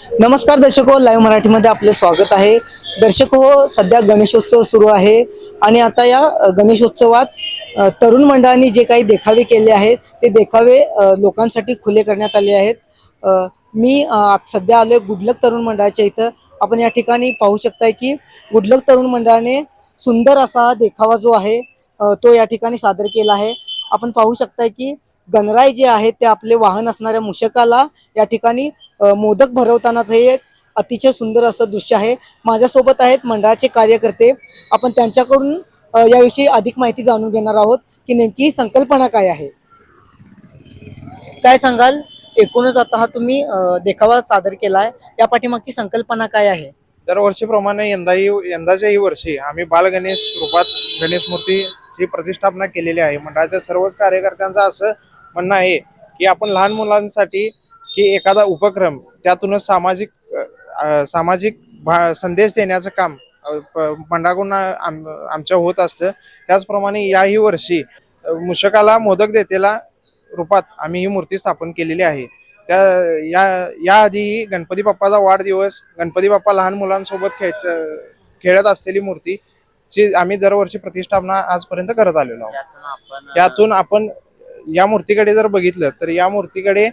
नमस्कार दर्शक हो लाईव्ह मराठीमध्ये आपले स्वागत आहे. दर्शक हो सध्या गणेशोत्सव सुरू आहे आणि आता या गणेशोत्सवात तरुण मंडळांनी जे काही देखावे केले आहेत ते देखावे लोकांसाठी खुले करण्यात आले आहेत. मी सध्या आलोय गुडलक तरुण मंडळाच्या इथं. आपण या ठिकाणी पाहू शकताय की गुडलक तरुण मंडळाने सुंदर असा देखावा जो आहे तो या ठिकाणी सादर केला आहे. आपण पाहू शकताय की गणराय जे आहेत ते आपले वाहन असणाऱ्या मुशकाला या ठिकाणी मोदक भरवतानाच हे एक अतिशय सुंदर असं दृश्य आहे. माझ्यासोबत आहेत मंडळाचे कार्यकर्ते. आपण त्यांच्याकडून याविषयी अधिक माहिती जाणून घेणार आहोत की नेमकी ही संकल्पना काय आहे. काय सांगाल? एकूणच आता हा तुम्ही देखावा सादर केलाय. या पाठीमागची संकल्पना काय आहे? दरवर्षीप्रमाणे यंदाही यंदाच्याही वर्षी आम्ही बाल गणेश रूपात गणेश मूर्तीची प्रतिष्ठापना केलेली आहे मंडळाच्या सर्वच कार्यकर्त्यांचा असं म्हणणं आहे की आपण लहान मुलांसाठी की एखादा उपक्रम त्यातूनच सामाजिक सामाजिक भा संदेश देण्याचं काम मंडळाकडून आम आमच्या होत असतं. त्याचप्रमाणे याही वर्षी अ, मुशकाला मोदक देतेला रूपात आम्ही ही मूर्ती स्थापन केलेली आहे. त्या या याआधी गणपती बाप्पाचा वाढदिवस गणपती बाप्पा लहान मुलांसोबत खेळ खेळत असलेली मूर्ती ची आम्ही दरवर्षी प्रतिष्ठापना आजपर्यंत करत आलेलो आहोत. यातून आपण या मूर्तीकडे जर बघितलं तर या मूर्तीकडे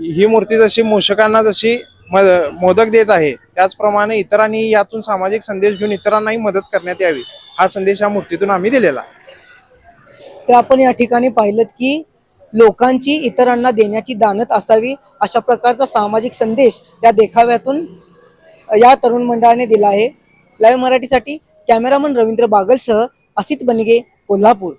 ही मूर्ती जशी मूषकांना जशी मोदक देत आहे त्याचप्रमाणे इतरांनी यातून सामाजिक संदेश घेऊन इतरांनाही मदत करण्यात यावी हा संदेश या मूर्तीतून आम्ही दिलेला तर आपण या ठिकाणी पाहिलं की लोकांची इतरांना देण्याची दानत असावी अशा प्रकारचा सामाजिक संदेश या देखाव्यातून या तरुण मंडळाने दिला आहे. लाईव्ह मराठीसाठी कॅमेरामन रवींद्र बागलसह असित बनगे कोल्हापूर.